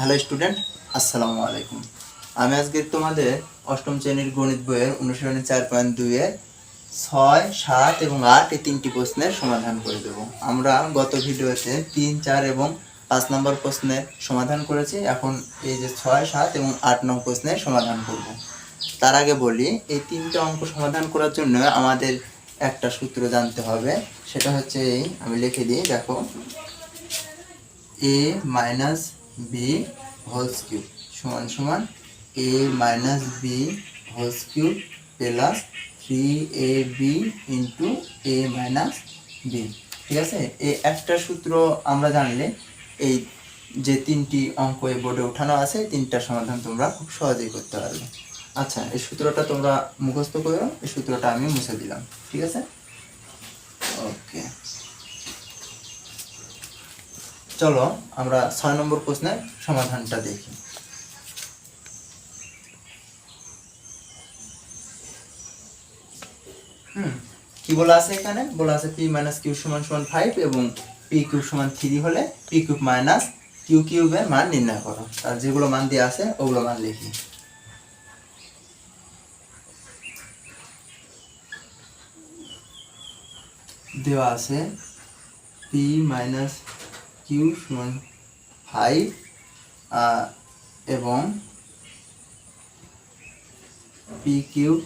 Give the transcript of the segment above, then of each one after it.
Hello student, আসসালামু আলাইকুম। আমি আজকে তোমাদের অষ্টম শ্রেণির গণিত বইয়ের অনুশীলনী চার পয়েন্ট দুইয়ের ছয়, সাত এবং আট এই তিনটি প্রশ্নের সমাধান করে দেব। আমরা গত ভিডিওতে তিন, চার এবং পাঁচ নম্বর প্রশ্নের সমাধান করেছি। এখন এই যে ছয়, সাত এবং আট নং প্রশ্নের সমাধান করব। তার আগে বলি, এই তিনটে অঙ্ক সমাধান করার জন্য আমাদের একটা সূত্র জানতে হবে। সেটা হচ্ছে এই, আমি লিখে দিই, দেখো। A minus B whole cube সমান সমান A minus B whole cube plus three A B into A minus B ঠিক আছে? এই একটা সূত্র আমরা জানলে এই যে তিনটি অঙ্ক এই বোর্ডে উঠানো আছে, তিনটার সমাধান তোমরা খুব সহজেই করতে পারবে। আচ্ছা এই সূত্রটা তোমরা মুখস্থ করো, এই সূত্রটা আমি মুছে দিলাম। ঠিক আছে? ওকে চলো আমরা ছয় নম্বর প্রশ্নের সমাধানটা দেখি। কি বলা আছে এখানে? বলা আছে পি মাইনাস কিউ সমান সমান ফাইভ এবং পি কিউব সমান থ্রি হলে পি কিউব মাইনাস কিউ কিউবের মান নির্ণয় করো। আর যেগুলো মান দিয়ে আছে, ওগুলো মান লিখি। দেওয়া আছে পি মাইনাস কিউ সমান ফাইভ এবং পি কিউব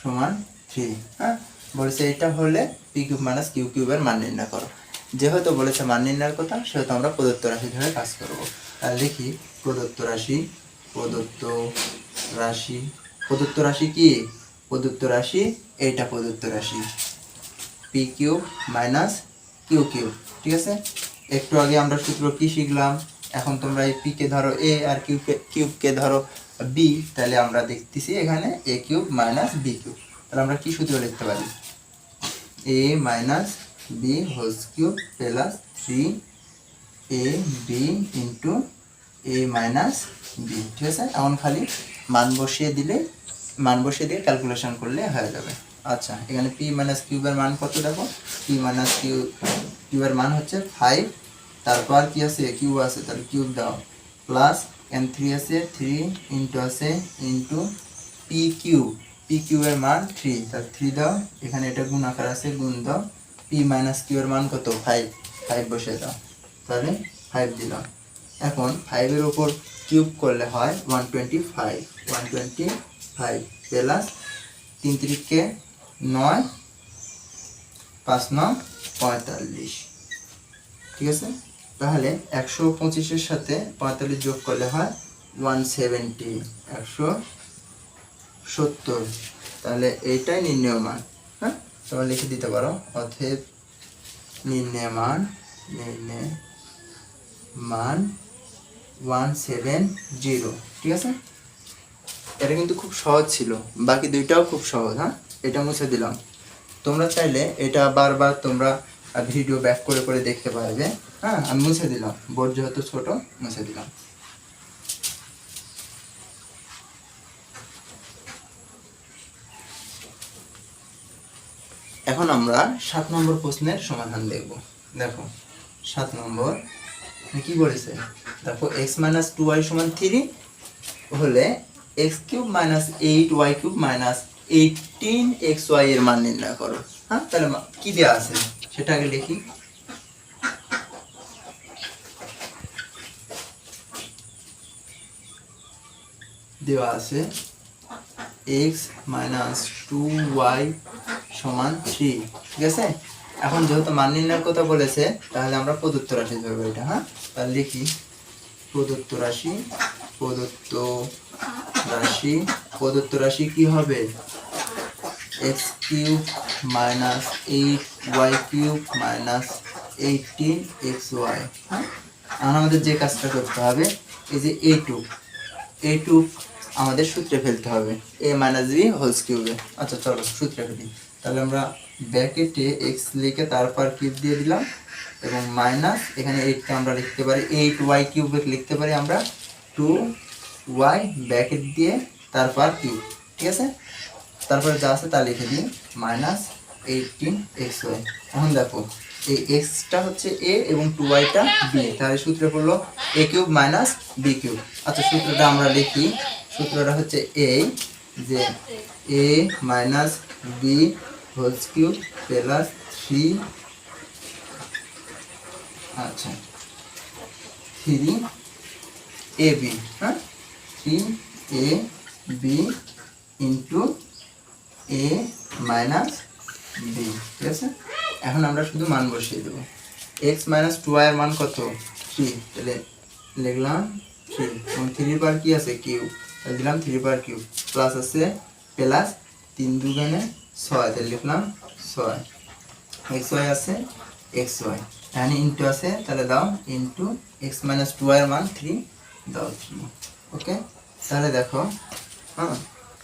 সমান থ্রি। হ্যাঁ বলেছে এটা হলে পি কিউব মাইনাস কিউ কিউবের মান নির্ণয় করো। যেহেতু বলেছে মান নির্ণয়ের কথা, সেহেতু আমরা প্রদত্ত রাশি ধরে কাজ করব। তাহলে লিখি, প্রদত্ত রাশি প্রদত্ত রাশি। প্রদত্ত রাশি কি? প্রদত্ত রাশি, এইটা প্রদত্ত রাশি। P cube minus Q cube, ঠিক আছে? একটু আগে আমরা সূত্র কি শিখলাম? এখন তোমরা এই পি কে ধরো এ আর কিউ কে কিউবকে ধরো বি তাহলে আমরা দেখতেছি এখানে A cube minus B cube. তাহলে আমরা কি সূত্র লিখতে পারি? A minus B whole cube plus three A B into A minus B ঠিক আছে? এখন খালি মান বসিয়ে দিলে, মান বসিয়ে দিয়ে ক্যালকুলেশন করলে হয়ে যাবে। আচ্ছা এখানে পি মাইনাস কিউবের মান কত দেখো? পি মাইনাস কিউ কিউবের মান হচ্ছে ফাইভ তারপর কি আছে? কিউব আছে, তাহলে কিউব দাও। প্লাস এন থ্রি আছে থ্রি ইন্টু আছে ইন্টু পি কিউ। পি কিউবের মান থ্রি তার থ্রি দাও। এখানে এটা গুণ আকার আছে, গুণ দাও। পি মাইনাস কিউবের মান কত? ফাইভ ফাইভ বসে দাও। তাহলে ফাইভ দিলাম। এখন ফাইভের ওপর কিউব করলে হয় one twenty five one twenty five plus তিন তিরিখকে নয়, পাঁচ নয় পঁয়তাল্লিশ। ঠিক আছে? তাহলে একশো পঁচিশের সাথে পঁয়তাল্লিশ যোগ করলে হয় ওয়ান সেভেন্টি, একশো সত্তর। তাহলে এইটাই নির্ণয় মান হ্যাঁ? তোমরা লিখে দিতে পারো অথব নির্ণয় মান নির্ণয় মান ওয়ান সেভেন জিরো, ঠিক আছে? এটা কিন্তু খুব সহজ ছিল, বাকি দুইটাও খুব সহজ হ্যাঁ? এটা মুছে দিলাম। তোমরা চাইলে এটা বারবার তোমরা ভিডিও ব্যাক করে করে দেখতে পারবে হ্যাঁ আমি মুছে দিলাম। বোর্ড যেহেতু ছোট, মুছে দিলাম। এখন আমরা সাত নম্বর প্রশ্নের সমাধান দেখব। দেখো, সাত নম্বর কি বলেছে? দেখো এক্স মাইনাস টু ওয়াই সমান থ্রি হলে X cube minus eight Y cube minus eighteen X Y এর মান নির্ণয় করো। হ্যাঁ তাহলে কি দেওয়া আছে? সেটা আগে লিখি দেওয়া আছে এক্স মাইনাস টু ওয়াই সমান থ্রি ঠিক আছে? এখন যেহেতু মান নির্ণয়ের কথা বলেছে, তাহলে আমরা প্রদত্ত রাশি ধরবো এটা হ্যাঁ? তাহলে লিখি প্রদত্ত রাশি প্রদত্ত রাশি প্রদত্ত রাশি কি হবে? X cube minus eight Y cube minus eighteen X Y হ্যাঁ আমাদের যে কাজটা করতে হবে, এই যে এ টু এ টু আমাদের সূত্রে ফেলতে হবে এ মাইনাস বি হোল কিউবে আচ্ছা চলো সূত্রে ফেলি। তাহলে আমরা ব্র্যাকেটে এক্স লিখে তারপর কিউব দিয়ে দিলাম, এবং মাইনাস এখানে এইটটা আমরা লিখতে পারি এইট ওয়াই কিউবে লিখতে পারি আমরা টু ওয়াই ব্র্যাকেট দিয়ে তারপর কিউব ঠিক আছে? তারপরে যা আছে তা লিখে দিই। Minus eighteen X Y. এখন দেখো, এই এক্সটা হচ্ছে এ এবং টু ওয়াইটা বি। তাহলে সূত্রে পড়ল A cube minus B cube. আচ্ছা সূত্রটা আমরা লিখি। সূত্রটা হচ্ছে এই যে A minus B whole cube plus three আচ্ছা থ্রি এ বি হ্যাঁ? Three A B into A minus B ঠিক আছে? এখন আমরা শুধু মান বসিয়ে দেবো। এক্স মাইনাস টু এর মান কত? থ্রি তাহলে লিখলাম থ্রি এবং থ্রি পার কি আছে? কিউ তাহলে দিলাম থ্রি পার কিউ প্লাস আছে প্লাস তিন দুগানে ছয়। তাহলে লিখলাম ছয়। এক্স ওয়াই আছে এক্স ওয়াই এখানে ইন্টু আছে, তাহলে দাও ইন্টু এক্স মাইনাস টু এর মান থ্রি দাও থ্রি ওকে তাহলে দেখো হ্যাঁ?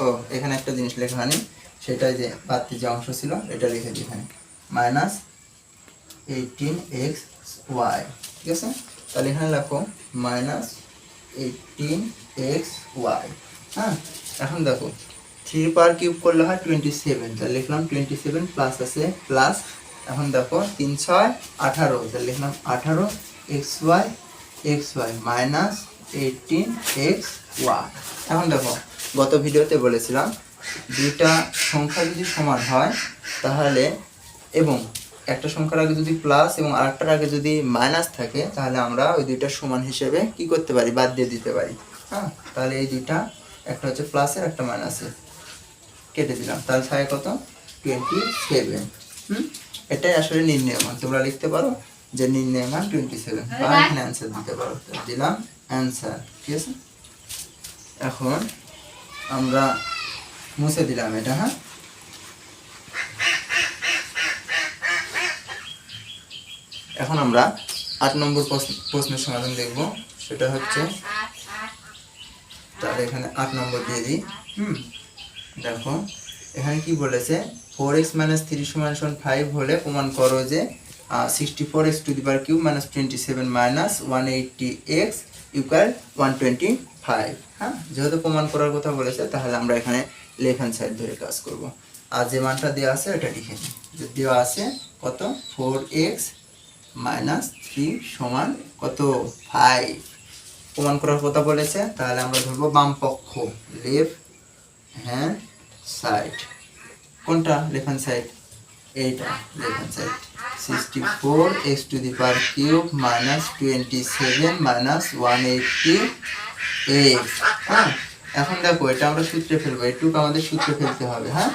ও, এখানে একটা জিনিস লেখা নেই সেটা যে বাড়তি যে অংশ ছিল, এটা লিখে দিই এখানে। মাইনাস এইটিন এক্স ওয়াই, ঠিক আছে? তাহলে এখানে লেখো মাইনাস এইটিন এক্স ওয়াই হ্যাঁ? এখন দেখো, থ্রি পার কিউব করলে হয় টোয়েন্টি সেভেন, তাহলে লিখলাম টোয়েন্টি সেভেন প্লাস আছে প্লাস এখন দেখো তিন ছয় আঠারো, তাহলে লিখলাম আঠারো X Y X Y minus eighteen X Y. এখন দেখো, গত ভিডিওতে বলেছিলাম দুইটা সংখ্যা যদি সমান হয় তাহলে এবং একটা সংখ্যার আগে যদি প্লাস এবং আরেকটার আগে যদি মাইনাস থাকে তাহলে আমরা ওই দুইটা সমান হিসেবে কি করতে পারি? বাদ দিয়ে দিতে পারি। হ্যাঁ? তাহলে এই দুইটা একটা হচ্ছে প্লাসের একটা মাইনাসের কেটে দিলাম। তাহলে থাকে কত? টোয়েন্টি সেভেন হুম? এটাই আসলে নির্ণয় মান। তোমরা লিখতে পারো যে নির্ণয় মান টোয়েন্টি সেভেন বা এখানে অ্যান্সার দিতে পারো। দিলাম অ্যান্সার ঠিক আছে? এখন আমরা মুছে দিলাম এটা হ্যাঁ? এখন আমরা আট নম্বর প্রশ্নের সমাধান দেখব। সেটা হচ্ছে, তাহলে এখানে আট নম্বর দিয়ে দিই। হুম? দেখো, এখানে কি বলেছে ফোর এক্স মাইনাস থ্রি সমান সমান ফাইভ হলে প্রমাণ করো যে sixty four X to the power cube minus twenty seven minus one eighty X equal one twenty five হ্যাঁ? যেহেতু প্রমাণ করার কথা বলেছে, তাহলে আমরা এখানে লেফট হ্যান্ড সাইড ধরে কাজ করব। আর যে মানটা দেওয়া আছে, ওটা লিখে নিই। যে দেওয়া আছে, কত? ফোর এক্স মাইনাস থ্রি সমান কত? ফাইভ প্রমাণ করার কথা বলেছে, তাহলে আমরা ধরবো বাম পক্ষ লেফট হ্যান্ড সাইড কোনটা? Left hand side. এইটা left hand side. Sixty four X to the power cube minus twenty seven minus one eighty X হ্যাঁ? এখন দেখো, এটা আমরা সূত্রে ফেলব। এটুকু আমাদের সূত্রে ফেলতে হবে হ্যাঁ?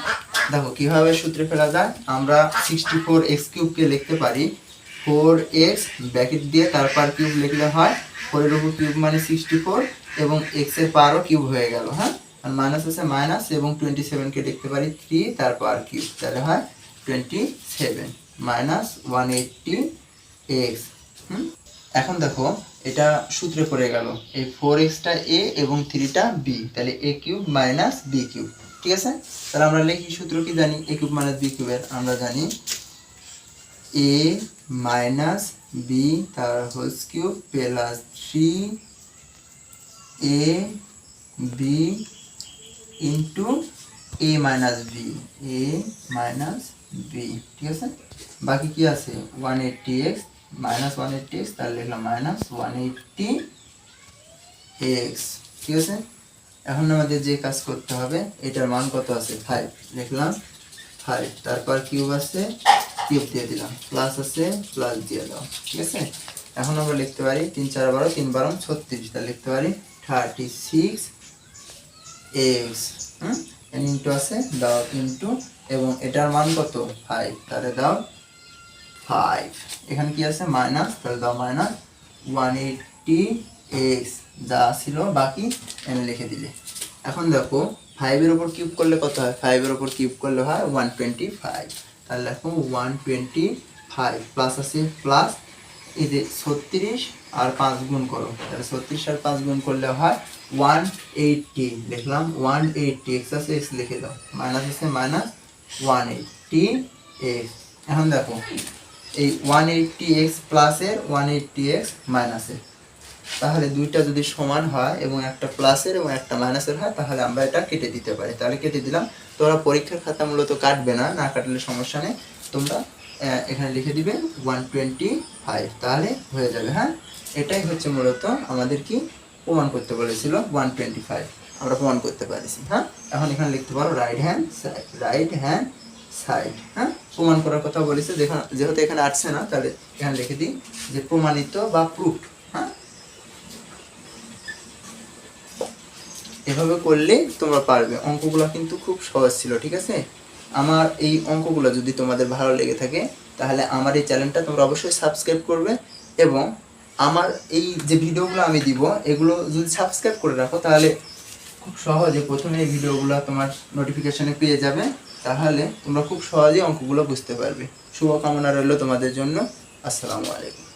দেখো, কীভাবে সূত্রে ফেলা যায়? আমরা সিক্সটি ফোর এক্স কিউবকে লিখতে পারি। ফোর এক্স ব্যাকেট দিয়ে তারপর কিউব লিখলে হয়। ফোরের উপর কিউব মানে সিক্সটি ফোর এবং এক্সের পারও কিউব হয়ে গেল হ্যাঁ? আর মাইনাস আছে মাইনাস এবং টোয়েন্টি সেভেনকে লিখতে পারি। থ্রি তারপর কিউব তাহলে হয় twenty seven minus one eighty X হুম? এখন দেখো এটা সূত্রে পড়ে গেল। এই ফোর এক্সটা এ এবং থ্রিটা বি তাহলে A cube minus B cube ঠিক আছে? তাহলে আমরা লিখি সূত্র কি জানি? এ কিউব মাইনাস বি কিউবের আমরা জানি এ মাইনাস বি তার whole cube plus three A B into A minus B A minus B ঠিক আছে? বাকি কি আছে? One eighty X minus one eighty X তাহলে লিখলাম মাইনাস ওয়ান এইটটি এক্স ঠিক আছে? এখন আমাদের যে কাজ করতে হবে, এটার মান কত আছে? ফাইভ লিখলাম ফাইভ তারপর কিউব আছে কিউব দিয়ে দিলাম। প্লাস আছে প্লাস দিয়ে দাও। ঠিক আছে? এখন আমরা লিখতে পারি তিন চার বারো, তিন বারো ছত্রিশ। তাহলে লিখতে পারি থার্টি সিক্স এক্স হুম ইন্টু আছে, দাও ইন্টু এবং এটার মান কত? ফাইভ তাহলে দাও ফাইভ এখানে কি আছে? মাইনাস তাহলে দাও মাইনাস ওয়ান এইটটি এক্স যা ছিল, বাকি এনে লিখে দিলে। এখন দেখো ফাইভের ওপর কিউব করলে কত হয়? ফাইভের ওপর কিউব করলে হয় ওয়ান টোয়েন্টি ফাইভ তাহলে দেখো ওয়ান টোয়েন্টি ফাইভ প্লাস আছে প্লাস এই যে ছত্রিশ আর পাঁচ গুণ করো। তাহলে ছত্রিশ আর পাঁচ গুণ করলে হয় ওয়ান এইটটি লিখলাম ওয়ান এইটটি এক্স আছে এক্স লিখে দাও। মাইনাস আছে মাইনাস ওয়ান এইটটি এক্স এখন দেখো এই ওয়ান এইটটি এক্স প্লাসের ওয়ান এইটটি এক্স মাইনাসের তাহলে দুইটা যদি সমান হয় এবং একটা প্লাসের এবং একটা মাইনাসের হয়, তাহলে আমরা এটা কেটে দিতে পারি। তাহলে কেটে দিলাম। তোমরা পরীক্ষার খাতা মূলত কাটবে না না কাটলে সমস্যা নেই। তোমরা এখানে লিখে দিবে ওয়ান টোয়েন্টি ফাইভ তাহলে হয়ে যাবে হ্যাঁ? এটাই হচ্ছে মূলত আমাদের কি প্রমাণ করতে বলেছিল ওয়ান টোয়েন্টি ফাইভ আমরা প্রমাণ করতে পারিছি হ্যাঁ? এখন এখানে লিখতে পারো right hand right hand side হ্যাঁ? প্রমাণ করার কথা বলেছে যেখানে যেহেতু এখানে আসছে না, তাহলে এখানে লিখে দিই যে প্রমাণিত বা প্রুফ হ্যাঁ? এভাবে করলে তোমরা পারবে। অঙ্কগুলো কিন্তু খুব সহজ ছিল, ঠিক আছে? আমার এই অঙ্কগুলো যদি তোমাদের ভালো লেগে থাকে, তাহলে আমার এই চ্যানেলটা তোমরা অবশ্যই সাবস্ক্রাইব করবে এবং আমার এই যে ভিডিওগুলো আমি দিব, এগুলো যদি সাবস্ক্রাইব করে রাখো, তাহলে খুব সহজে প্রথমে এই ভিডিওগুলো তোমার নোটিফিকেশনে পেয়ে যাবে। তাহলে তোমরা খুব সহজেই অঙ্কগুলো বুঝতে পারবে। শুভকামনা রইল তোমাদের জন্য। আসসালামু আলাইকুম।